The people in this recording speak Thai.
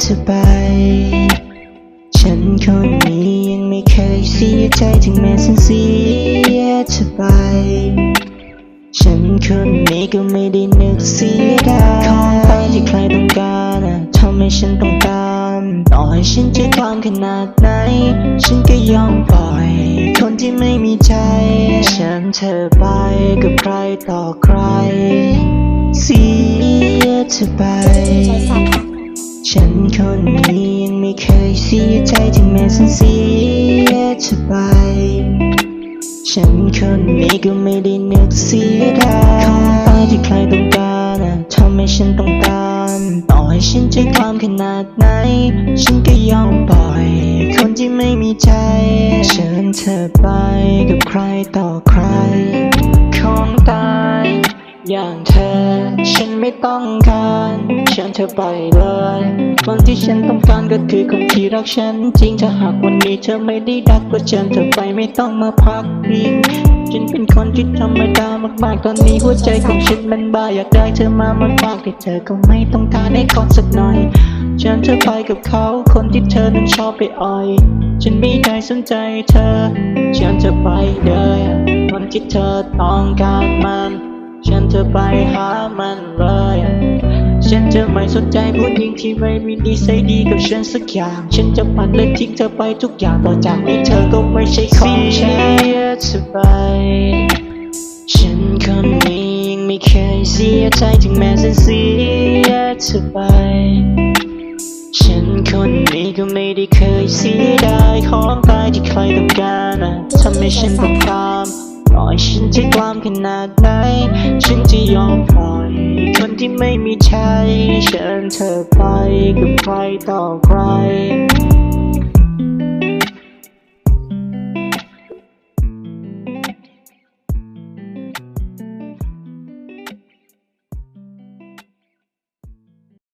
เธอไป ฉันคนนี้ยังไม่เคยเสียใจถึงแม้ฉันเสียเธอไป ฉันคนนี้ก็ไม่ได้นึกเสียดายของไปที่ใครต้องการทำให้ฉันต้องตามต่อให้ฉันจะทนขนาดไหน ฉันก็ยอมปล่อย คนที่ไม่มีใจ ฉันเธอไปกับใครต่อใคร เสียเธอไป คนนี้ยังไม่เคยเสียใจถึงแม้ฉันเสียเธอไป ฉันคนนี้ก็ไม่ได้นึกเสียดายของไปที่ใครต้องการนะทำให้ฉันต้องตาม ต่อให้ฉันจะความขนาดไหน ฉันก็ยอมปล่อย คนที่ไม่มีใจ เชิญเธอไปกับใครต่อใคร ของตาย อย่างเธอ ฉันไม่ต้องการ เชิญเธอไปเลยคนที่ฉันต้องการก็คือคนที่รักฉันจริงถ้าหากวันนี้เธอไม่ได้รักก็เชิญเธอไปไม่ต้องมาพักพิงฉันเป็นคนที่ธรรมดามากๆตอนนี้หัวใจของฉันมันบ้าอยากได้เธอมามากๆแต่เธอก็ไม่ต้องการให้กอสักหน่อยเชิญเธอไปกับเขาคนที่เธอนั้นชอบไปอ่อย ฉันไม่ได้สนใจเธอเชิญเธอไปเลยคนที่เธอต้องการมัน ฉันจะไปหามันเลย ฉันจะไม่สนใจผู้หญิงที่ไม่มีนิสัยดีกับฉันสักอย่าง ฉันจะปัดและทิ้งเธอไปทุกอย่างต่อจากนี้เธอก็ไม่ใช่ของฉันเสียเธอไป ฉันคนนี้ยังไม่เคยเสียใจถึงแม้จะเสียเธอไป ฉันคนนี้ก็ไม่ได้เคยเสียดายของตายที่ใครต้องการนะทำให้ฉันต้องตามปล่อยฉันจะความขนาดไหน ฉันจะยอมปล่อ คนที่ไม่มีใจเชิญเธอไปกับใครต่อใคร